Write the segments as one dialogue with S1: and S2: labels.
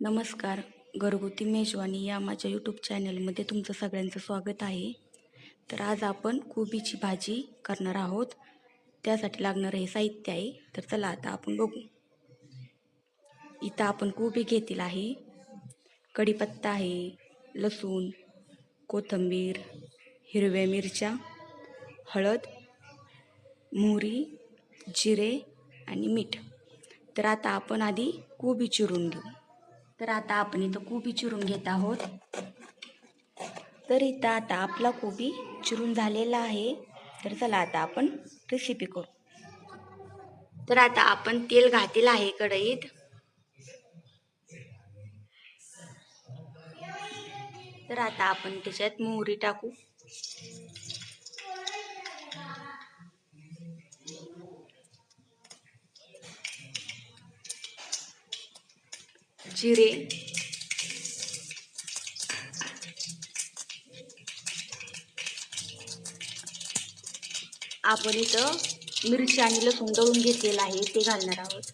S1: नमस्कार घरगुती मेजवानी या माझ्या यूट्यूब चॅनलमध्ये तुमचं सगळ्यांचं स्वागत आहे. तर आज आपण कोबीची भाजी करणार आहोत. त्यासाठी लागणारं हे साहित्य आहे. तर चला आता आपण बघू. इथं आपण कोबी घेतील आहे. कढीपत्ता आहे लसूण कोथिंबीर हिरव्या मिरच्या हळद मोहरी जिरे आणि मीठ. तर आता आपण आधी कोबी चिरून घेऊ. तर आता आपण इथं कोबी चिरून घेत आहोत. तर इथं आता आपला कोबी चिरून झालेला आहे. तर चला आता आपण रेसिपी करू. तर आता आपण तेल घातलेलं आहे कढईत. तर आता आपण त्याच्यात मोहरी टाकू. जिरे आपण इथं मिरची आणि लसूण दळून घेतलेलं आहे ते घालणार आहोत.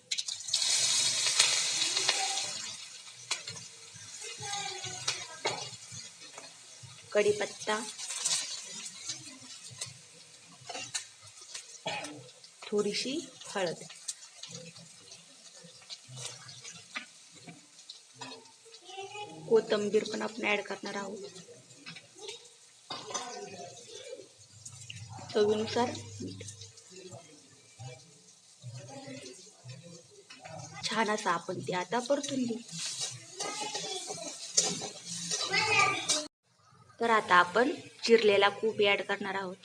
S1: कढीपत्ता. थोडीशी हळद. कोथंबीर पण आपण ऍड करणार आहोत. चवीनुसार मीठ छान असं आपण ते आता परतून घेऊ. तर आता आपण चिरलेला कोबी ऍड करणार आहोत.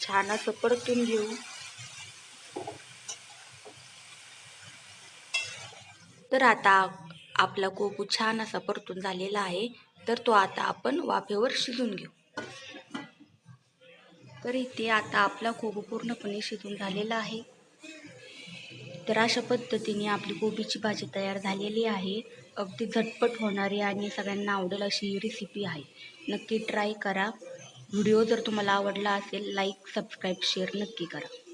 S1: छान असं परतून घेऊ. तर आता आपला कोकू छान असा परतून झालेला आहे. तर तो आता आपण वाफेवर शिजून घेऊ. तर इथे आता आपला कोबू पूर्णपणे शिजून झालेला आहे. तर अशा पद्धतीने आपली कोबीची भाजी तयार झालेली आहे. अगदी झटपट होणारी आणि सगळ्यांना आवडेल अशी ही रेसिपी आहे. नक्की ट्राय करा. व्हिडिओ जर तुम्हाला आवडला असेल लाईक सबस्क्राईब शेअर नक्की करा.